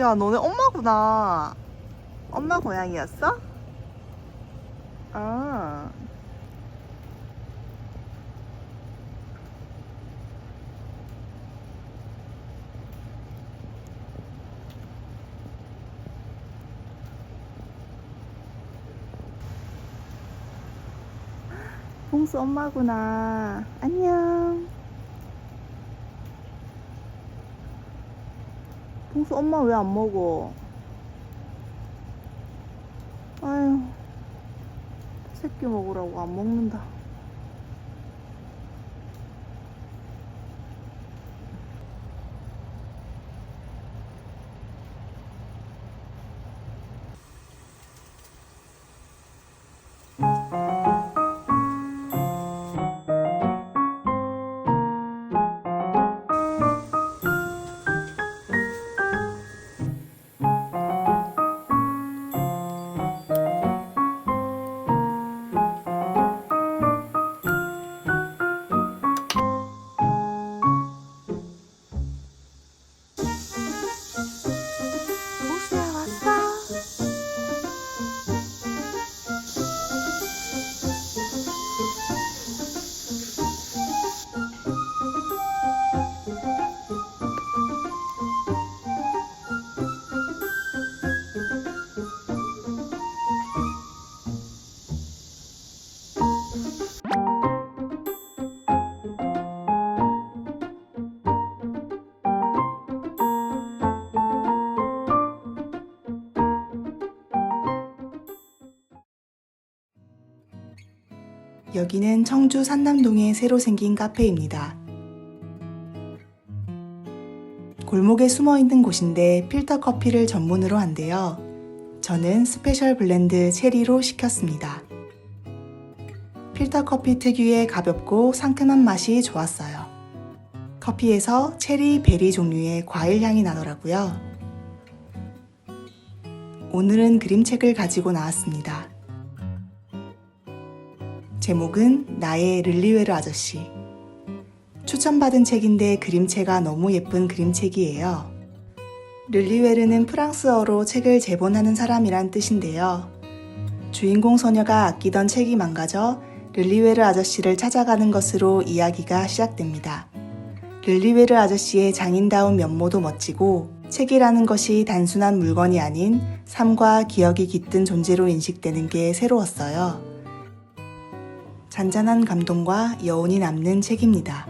야, 너네 엄마구나. 엄마 고양이였어? 아. 봉수 엄마구나. 안녕. 봉수 엄마 왜 안 먹어? 아유, 새끼 먹으라고 안 먹는다. 여기는 청주 산남동에 새로 생긴 카페입니다. 골목에 숨어 있는 곳인데 필터 커피를 전문으로 한대요. 저는 스페셜 블렌드 체리로 시켰습니다. 필터 커피 특유의 가볍고 상큼한 맛이 좋았어요. 커피에서 체리, 베리 종류의 과일 향이 나더라고요. 오늘은 그림책을 가지고 나왔습니다. 제목은 나의 릴리웨르 아저씨. 추천받은 책인데 그림체가 너무 예쁜 그림책이에요. 릴리웨르는 프랑스어로 책을 제본하는 사람이란 뜻인데요. 주인공 소녀가 아끼던 책이 망가져 릴리웨르 아저씨를 찾아가는 것으로 이야기가 시작됩니다. 릴리웨르 아저씨의 장인다운 면모도 멋지고 책이라는 것이 단순한 물건이 아닌 삶과 기억이 깃든 존재로 인식되는 게 새로웠어요. 잔잔한 감동과 여운이 남는 책입니다.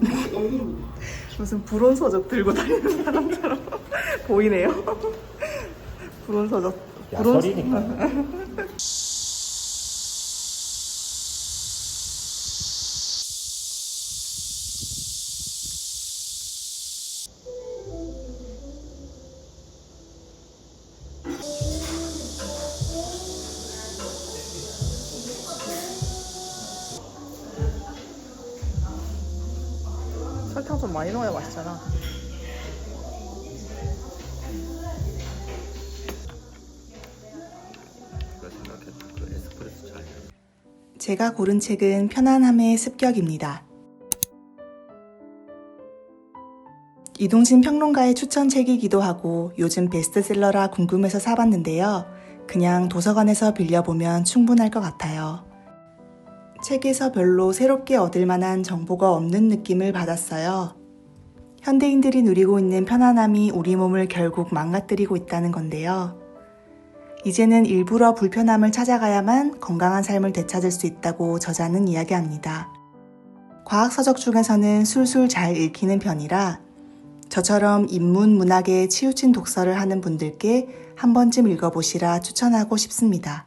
무슨 불온서적 들고 다니는 사람처럼 보이네요. 불온서적. 야, 설이니까. 설탕 좀 많이 넣어야 맛있잖아. 그. 제가 고른 책은 편안함의 습격입니다. 이동진 평론가의 추천책이기도 하고 요즘 베스트셀러라 궁금해서 사봤는데요. 그냥 도서관에서 빌려보면 충분할 것 같아요. 책에서 별로 새롭게 얻을 만한 정보가 없는 느낌을 받았어요. 현대인들이 누리고 있는 편안함이 우리 몸을 결국 망가뜨리고 있다는 건데요. 이제는 일부러 불편함을 찾아가야만 건강한 삶을 되찾을 수 있다고 저자는 이야기합니다. 과학서적 중에서는 술술 잘 읽히는 편이라 저처럼 인문 문학에 치우친 독서를 하는 분들께 한 번쯤 읽어보시라 추천하고 싶습니다.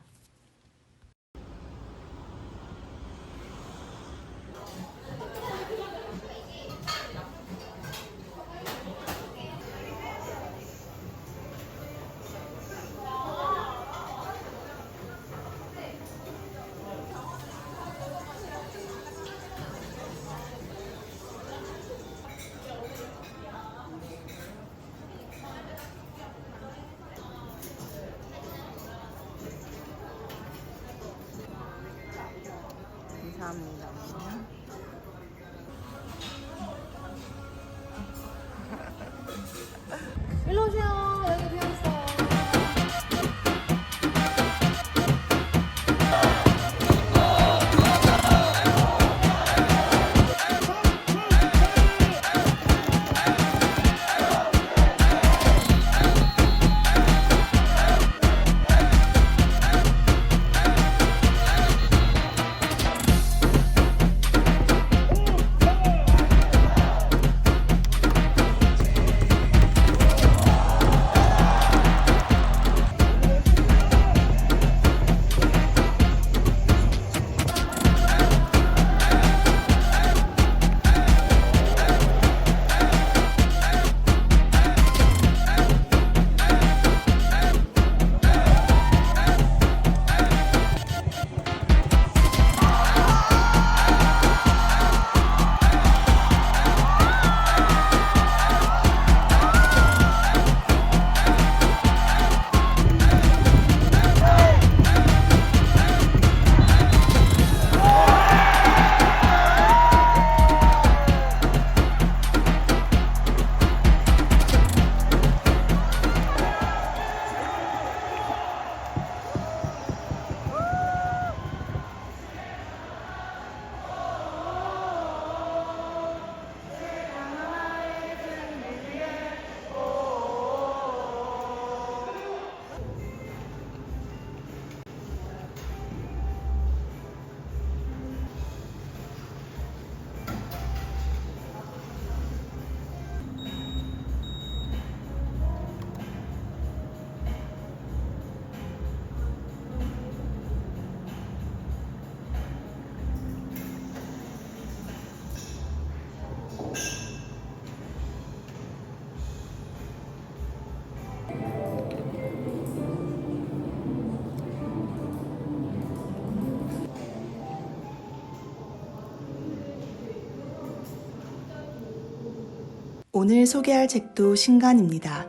오늘 소개할 책도 신간입니다.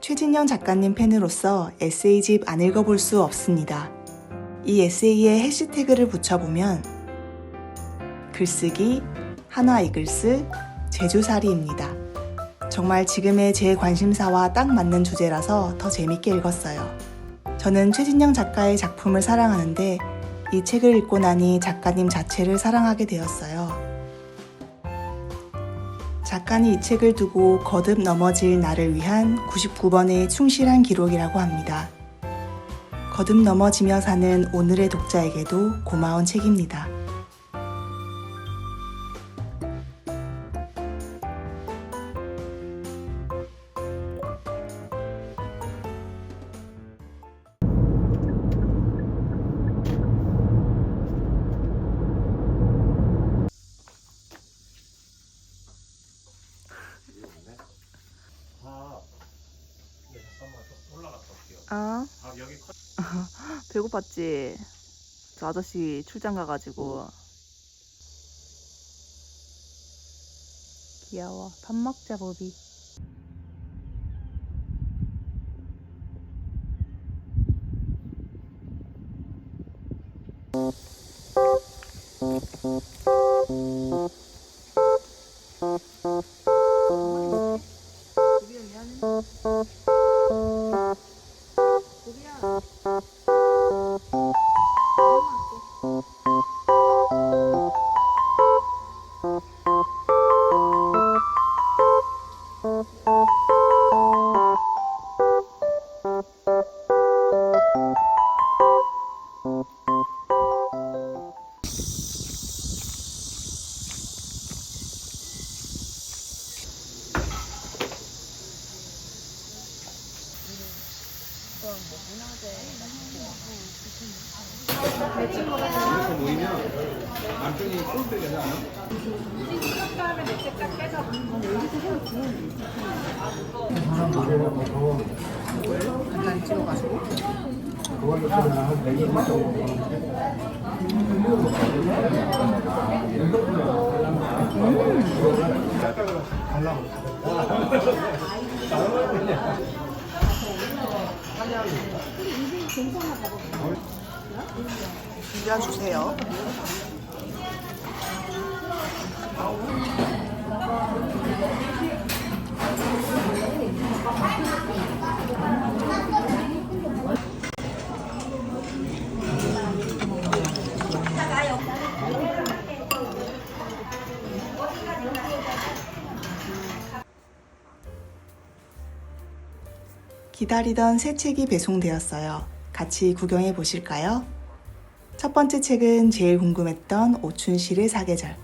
최진영 작가님 팬으로서 에세이집 안 읽어볼 수 없습니다. 이 에세이에 해시태그를 붙여보면 글쓰기, 한화 이글스, 제주살이입니다. 정말 지금의 제 관심사와 딱 맞는 주제라서 더 재밌게 읽었어요. 저는 최진영 작가의 작품을 사랑하는데 이 책을 읽고 나니 작가님 자체를 사랑하게 되었어요. 작가는 이 책을 두고 거듭 넘어질 나를 위한 99번의 충실한 기록이라고 합니다. 거듭 넘어지며 사는 오늘의 독자에게도 고마운 책입니다. 올게요. 아, 아 여기 컷. 배고팠지? 저 아저씨 출장 가가지고. 귀여워. 밥 먹자, 보비. 이렇게 모이면 안쪽이 꼴대 되지 않아? 간단히 찍어가지고 그걸로 한 120만 정도 갈라고 비벼 주세요. 기다리던 새 책이 배송되었어요. 같이 구경해 보실까요? 첫 번째 책은 제일 궁금했던 오춘실의 사계절.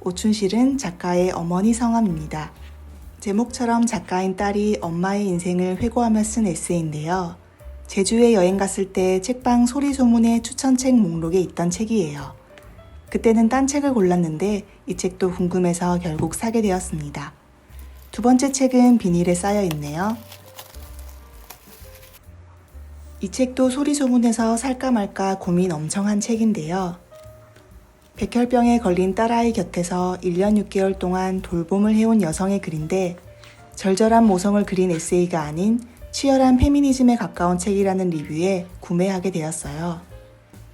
오춘실은 작가의 어머니 성함입니다. 제목처럼 작가인 딸이 엄마의 인생을 회고하며 쓴 에세이인데요. 제주에 여행 갔을 때 책방 소리 소문의 추천책 목록에 있던 책이에요. 그때는 딴 책을 골랐는데 이 책도 궁금해서 결국 사게 되었습니다. 두 번째 책은 비닐에 쌓여 있네요. 이 책도 소리 소문에서 살까 말까 고민 엄청 한 책인데요. 백혈병에 걸린 딸아이 곁에서 1년 6개월 동안 돌봄을 해온 여성의 글인데 절절한 모성을 그린 에세이가 아닌 치열한 페미니즘에 가까운 책이라는 리뷰에 구매하게 되었어요.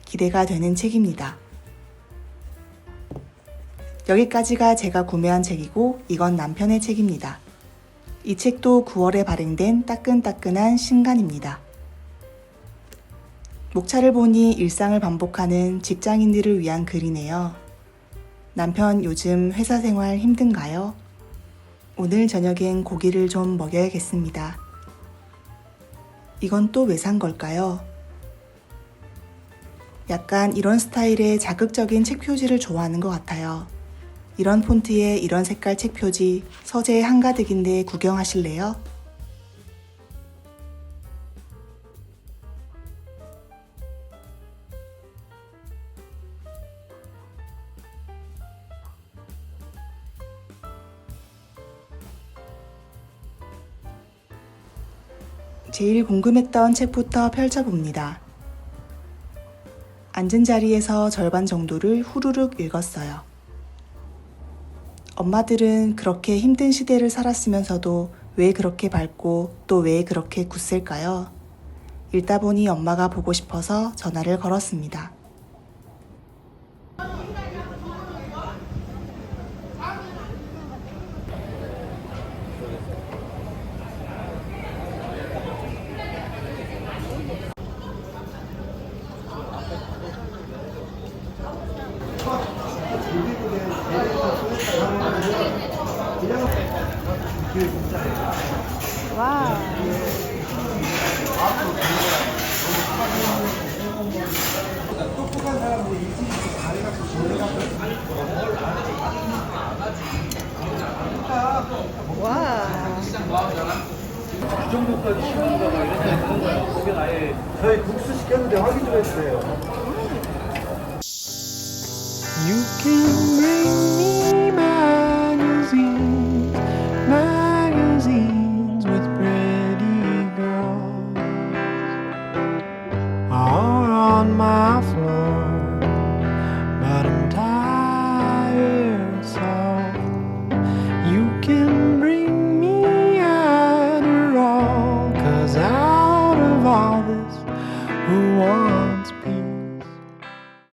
기대가 되는 책입니다. 여기까지가 제가 구매한 책이고 이건 남편의 책입니다. 이 책도 9월에 발행된 따끈따끈한 신간입니다. 목차를 보니 일상을 반복하는 직장인들을 위한 글이네요. 남편 요즘 회사 생활 힘든가요? 오늘 저녁엔 고기를 좀 먹여야겠습니다. 이건 또 왜 산 걸까요? 약간 이런 스타일의 자극적인 책 표지를 좋아하는 것 같아요. 이런 폰트에 이런 색깔 책 표지 서재 한가득인데 구경하실래요? 제일 궁금했던 책부터 펼쳐봅니다. 앉은 자리에서 절반 정도를 후루룩 읽었어요. 엄마들은 그렇게 힘든 시대를 살았으면서도 왜 그렇게 밝고 또 왜 그렇게 굳셀까요? 읽다 보니 엄마가 보고 싶어서 전화를 걸었습니다. 와. 와. 이 정도까지 시원하다가 이런 데 되는 거야. 그게 아예 저희 국수 시켰는데 확인 좀 해주세요. You can bring